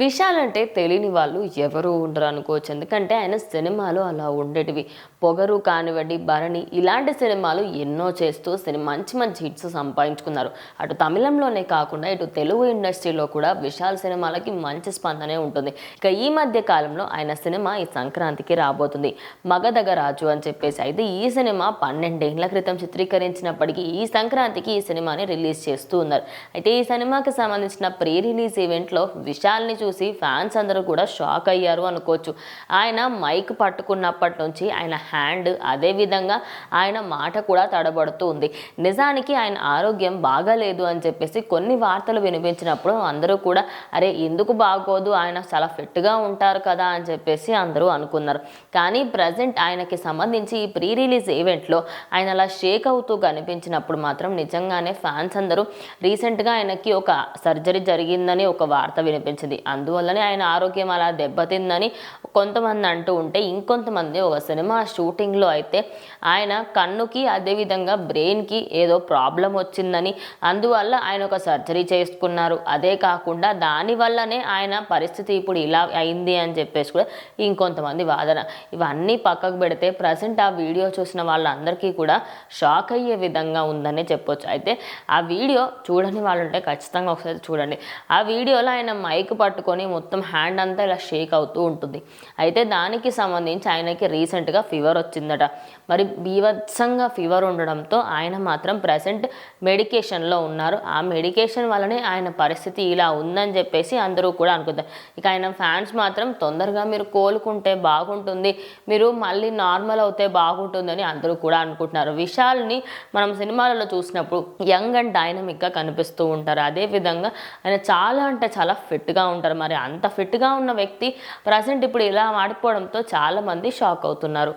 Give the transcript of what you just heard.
విశాల్ అంటే తెలియని వాళ్ళు ఎవరు ఉండరు అనుకోవచ్చు. ఎందుకంటే ఆయన సినిమాలు అలా ఉండేటివి. పొగరు కానివ్వండి భరణి ఇలాంటి సినిమాలు ఎన్నో చేస్తూ సినిమా మంచి మంచి హిట్స్ సంపాదించుకున్నారు. అటు తమిళంలోనే కాకుండా ఇటు తెలుగు ఇండస్ట్రీలో కూడా విశాల్ సినిమాలకి మంచి స్పందనే ఉంటుంది. ఇక ఈ మధ్య కాలంలో ఆయన సినిమా ఈ సంక్రాంతికి రాబోతుంది. మగధగ రాజు అని చెప్పేసి అయితే ఈ సినిమా పన్నెండేళ్ళ క్రితం చిత్రీకరించినప్పటికీ ఈ సంక్రాంతికి ఈ సినిమాని రిలీజ్ చేస్తూ ఉన్నారు. అయితే ఈ సినిమాకి సంబంధించిన ప్రీ రిలీజ్ ఈవెంట్లో విశాల్ని చూసి ఫ్యాన్స్ అందరూ కూడా షాక్ అయ్యారు అనుకోవచ్చు. ఆయన మైక్ పట్టుకున్నప్పటి నుంచి ఆయన హ్యాండ్ అదే విధంగా ఆయన మాట కూడా తడబడుతూ ఉంది. నిజానికి ఆయన ఆరోగ్యం బాగాలేదు అని చెప్పేసి కొన్ని వార్తలు వినిపించినప్పుడు అందరూ కూడా అరే ఎందుకు బాగోదు? ఆయన చాలా ఫిట్గా ఉంటారు కదా అని చెప్పేసి అందరూ అనుకున్నారు. కానీ ప్రజెంట్ ఆయనకి సంబంధించి ఈ ప్రీ రిలీజ్ ఈవెంట్లో ఆయన అలా షేక్ అవుతూ కనిపించినప్పుడు మాత్రం నిజంగానే ఫ్యాన్స్ అందరూ రీసెంట్గా ఆయనకి ఒక సర్జరీ జరిగిందని ఒక వార్త వినిపించింది. అందువల్లనే ఆయన ఆరోగ్యం అలా దెబ్బతిందని కొంతమంది అంటూ ఉంటే ఇంకొంతమంది ఒక సినిమా షూటింగ్లో అయితే ఆయన కన్నుకి అదేవిధంగా బ్రెయిన్కి ఏదో ప్రాబ్లం వచ్చిందని అందువల్ల ఆయన ఒక సర్జరీ చేసుకున్నారు. అదే కాకుండా దానివల్లనే ఆయన పరిస్థితి ఇప్పుడు ఇలా అయింది అని చెప్పేసి కూడా ఇంకొంతమంది వాదన. ఇవన్నీ పక్కకు పెడితే ప్రజెంట్ ఆ వీడియో చూసిన వాళ్ళందరికీ కూడా షాక్ అయ్యే విధంగా ఉందని చెప్పొచ్చు. అయితే ఆ వీడియో చూడని వాళ్ళు ఉంటే ఖచ్చితంగా ఒకసారి చూడండి. ఆ వీడియోలో ఆయన మైక్ పట్టు పట్టుకొని మొత్తం హ్యాండ్ అంతా ఇలా షేక్ అవుతూ ఉంటుంది. అయితే దానికి సంబంధించి ఆయనకి రీసెంట్గా ఫీవర్ వచ్చిందట. మరి బీభత్సంగా ఫీవర్ ఉండడంతో ఆయన మాత్రం ప్రజెంట్ మెడికేషన్లో ఉన్నారు. ఆ మెడికేషన్ వల్లనే ఆయన పరిస్థితి ఇలా ఉందని చెప్పేసి అందరూ కూడా అనుకుంటారు. ఇక ఆయన ఫ్యాన్స్ మాత్రం తొందరగా మీరు కోలుకుంటే బాగుంటుంది. మీరు మళ్ళీ నార్మల్ అవుతే బాగుంటుందని అందరూ కూడా అనుకుంటున్నారు. విశాల్ని మనం సినిమాలలో చూసినప్పుడు యంగ్ అండ్ డైనమిక్గా కనిపిస్తూ ఉంటారు. అదేవిధంగా ఆయన చాలా అంటే చాలా ఫిట్గా ఉంటారు. ఉంటారు. మరి అంత ఫిట్గా ఉన్న వ్యక్తి ప్రజెంట్ ఇప్పుడు ఇలా మాడిపోవడంతో చాలామంది షాక్ అవుతున్నారు.